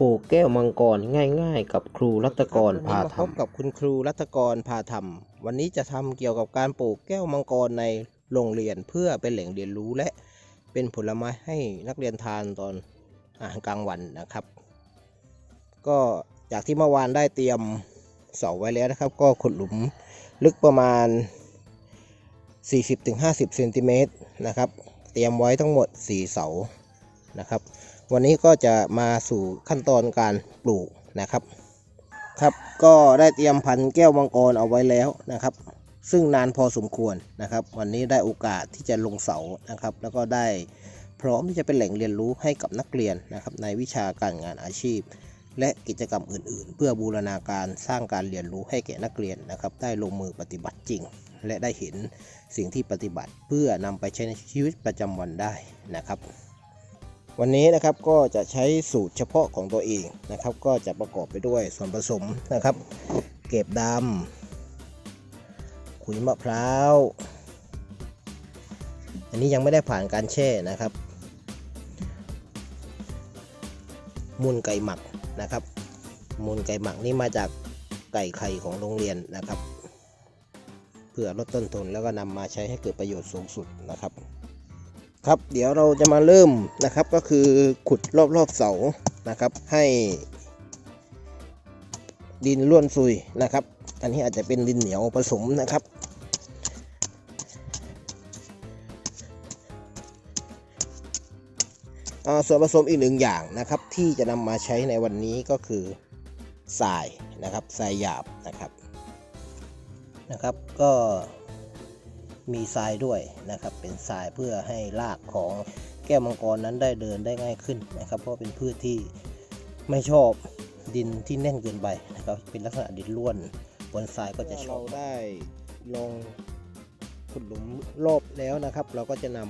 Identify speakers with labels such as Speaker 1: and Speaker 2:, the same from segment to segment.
Speaker 1: ปลูกแก้วมังกรง่าย ๆ กับครูรัตกรพา
Speaker 2: วันนี้มาพบ
Speaker 1: ทำ
Speaker 2: กับคุณครูรัตกรพาทำวันนี้จะทำเกี่ยวกับการปลูกแก้วมังกรในโรงเรียนเพื่อเป็นแหล่งเรียนรู้และเป็นผลไม้ให้นักเรียนทานตอนอาหารกลางวันนะครับ ก็จากที่เมื่อวานได้เตรียมเสาไว้แล้วนะครับ ก็ขุดหลุมลึกประมาณ 40-50เซนติเมตรนะครับ เตรียมไว้ทั้งหมด 4 เสานะครับ วันนี้ก็จะมาสู่ขั้นตอนการปลูกนะครับ ครับก็ได้เตรียมพันธุ์แก้วมังกรเอาไว้แล้วนะครับ ซึ่งนานพอสมควรนะครับ วันนี้ได้โอกาสที่จะลงเสานะครับ แล้วก็ได้พร้อมที่จะเป็นแหล่งเรียนรู้ให้กับนักเรียนนะครับ ในวิชาการงานอาชีพ และกิจกรรมอื่น ๆ เพื่อบูรณาการสร้างการเรียนรู้ให้แก่นักเรียนนะครับ ได้ลงมือปฏิบัติจริง และได้เห็นสิ่งที่ปฏิบัติเพื่อนำไปใช้ในชีวิตประจำวันได้นะครับ วันนี้นะครับก็จะใช้สูตรเฉพาะของตัวเองนะครับ ก็จะประกอบไปด้วยส่วนผสมนะครับ เก็บดำขุยมะพร้าว อันนี้ยังไม่ได้ผ่านการแช่นะครับ มูลไก่หมักนะครับ มูลไก่หมักนี่มาจากไก่ไข่ของโรงเรียนนะครับ เพื่อลดต้นทุนแล้วก็นำมาใช้ให้เกิดประโยชน์สูงสุดนะครับ ครับเดี๋ยวเราจะมาเริ่มนะครับก็คือขุดรอบๆเสานะครับให้ดินร่วนซุยนะครับ อันนี้อาจจะเป็นดินเหนียวผสมนะครับอ่าส่วนผสมอีกหนึ่งอย่างนะครับที่จะนำมาใช้ในวันนี้ก็คือทรายนะครับทรายหยาบนะครับนะครับก็ มีทรายด้วยนะครับ เป็นทรายเพื่อให้รากของแก้วมังกรนั้นได้เดินได้ง่ายขึ้นนะครับ เพราะเป็นพืชที่ไม่ชอบดินที่แน่นเกินไปนะครับ เป็นลักษณะดินร่วนบนทรายก็จะชอบเราได้ลงขุดหลุมรอบแล้วนะครับ เราก็จะน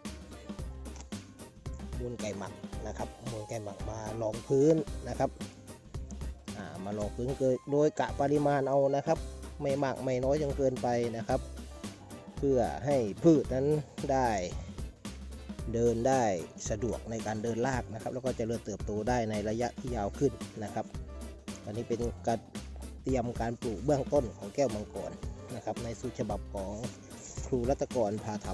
Speaker 2: ำมูลไก่หมักนะครับมูลไก่หมักมาลองพื้นนะครับอ่ามาลองพื้นเกินโดยกะปริมาณเอานะครับ ไม่มากไม่น้อยจนเกินไปนะครับ พื่อให้พืชนั้นได้เดินได้สะดวกในการเดินลากนะครับ แล้วก็จเจริญเติบโตได้ในระยะที่ยาวขึ้นนะครับ อันนี้เป็นการเตรียมการปลูกเบื้องต้นของแก้วมังกรนะครับ ในสูตรฉบับของครูรัตกรพาท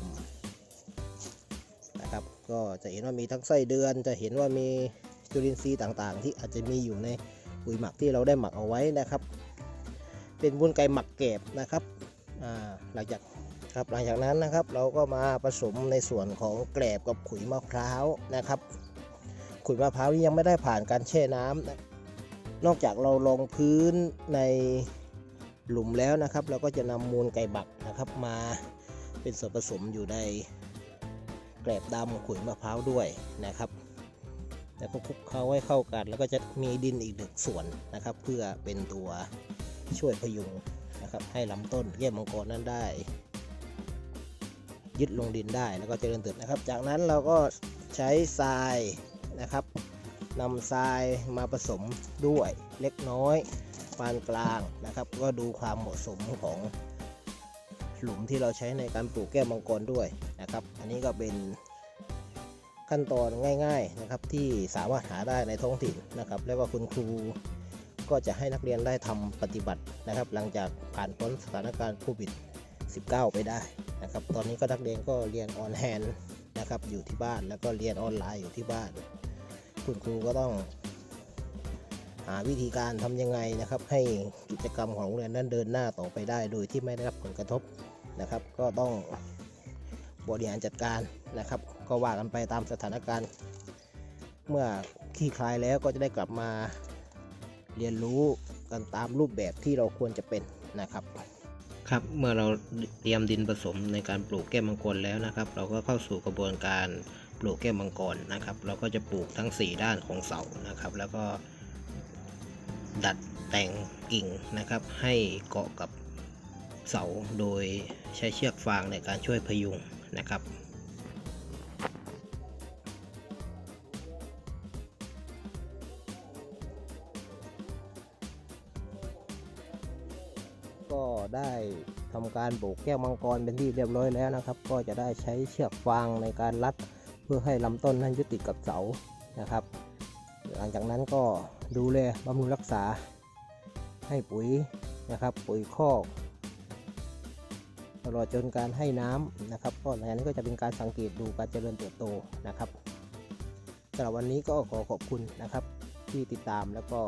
Speaker 2: ำนะครับ ก็จะเห็นว่ามีทั้งไส้เดือน จะเห็นว่ามีจุลินทรีย์ต่างๆ ที่อาจจะมีอยู่ในปุ๋ยหมักที่เราได้หมักเอาไว้นะครับ เป็นบุญไก่หมักเก็บนะครับหลังจาก ครับหลังจากนั้นนะครับเราก็มาผสมในส่วนของแกลบกับขุยมะพร้าวนะครับ ขุยมะพร้าวนี่ยังไม่ได้ผ่านการแช่น้ำนะนอกจากเราลงพื้นในหลุมแล้วนะครับ เราก็จะนำมูลไก่หมักนะครับมาเป็นส่วนผสมอยู่ในแกลบดำขุยมะพร้าวด้วยนะครับแล้วก็คลุกเคล้าให้เข้ากัน แล้วก็จะมีดินอีกหนึ่งส่วนนะครับ เพื่อเป็นตัวช่วยพยุงนะครับให้ลำต้นแก้วมังกรนั้นได้ ยึดลงดินได้แล้วก็เจริญเติบนะครับ จากนั้นเราก็ใช้ทรายนะครับนำทรายมาผสมด้วยเล็กน้อยปานกลางนะครับ ก็ดูความเหมาะสมของหลุมที่เราใช้ในการปลูกแก้วมังกรด้วยนะครับ อันนี้ก็เป็นขั้นตอนง่าย ๆนะครับ ที่สามารถหาได้ในท้องถิ่นนะครับ แล้วก็คุณครูก็จะให้นักเรียนได้ทำปฏิบัตินะครับ หลังจากผ่านพ้นสถานการณ์โควิด 19 ไปได้ นะครับตอนนี้ก็นักเรียนก็เรียนออนแฮนนะครับอยู่ที่บ้านแล้วก็เรียนออนไลน์อยู่ที่บ้าน คุณครูก็ต้องหาวิธีการทำยังไงนะครับ ให้กิจกรรมของโรงเรียนนั้นเดินหน้าต่อไปได้ โดยที่ไม่ได้รับผลกระทบนะครับ ก็ต้องบริหารจัดการนะครับ ก็ว่ากันไปตามสถานการณ์ เมื่อคลี่คลายแล้วก็จะได้กลับมาเรียนรู้กันตามรูปแบบที่เราควรจะเป็นนะครับ
Speaker 1: ครับเมื่อเราเตรียมดินผสมในการปลูกแก้วมังกรแล้วนะครับ เราก็เข้าสู่กระบวนการปลูกแก้วมังกรนะครับ เราก็จะปลูกทั้ง 4 ด้านของเสานะครับ แล้วก็ดัดแต่งกิ่งนะครับ ให้เกาะกับเสาโดยใช้เชือกฟางในการช่วยพยุงนะครับ
Speaker 2: ก็ได้ทำการปลูกแก้วมังกรเป็นที่เรียบร้อยแล้วนะครับ ก็จะได้ใช้เชือกฟางในการรัด เพื่อให้ลำต้นนั้นยึดติดกับเสานะครับ หลังจากนั้นก็ดูแลบำรุงรักษาให้ปุ๋ยนะครับ ปุ๋ยคอกตลอดจนการให้น้ำนะครับก็หลังจากนี้ก็จะเป็นการสังเกตดูการเจริญเติบโตนะครับสำหรับวันนี้ก็ขอขอบคุณนะครับที่ติดตามแล้วก็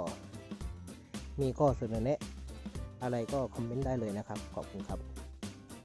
Speaker 2: มีข้อเสนอแนะ อะไรก็คอมเมนต์ได้เลยนะครับ ขอบคุณครับ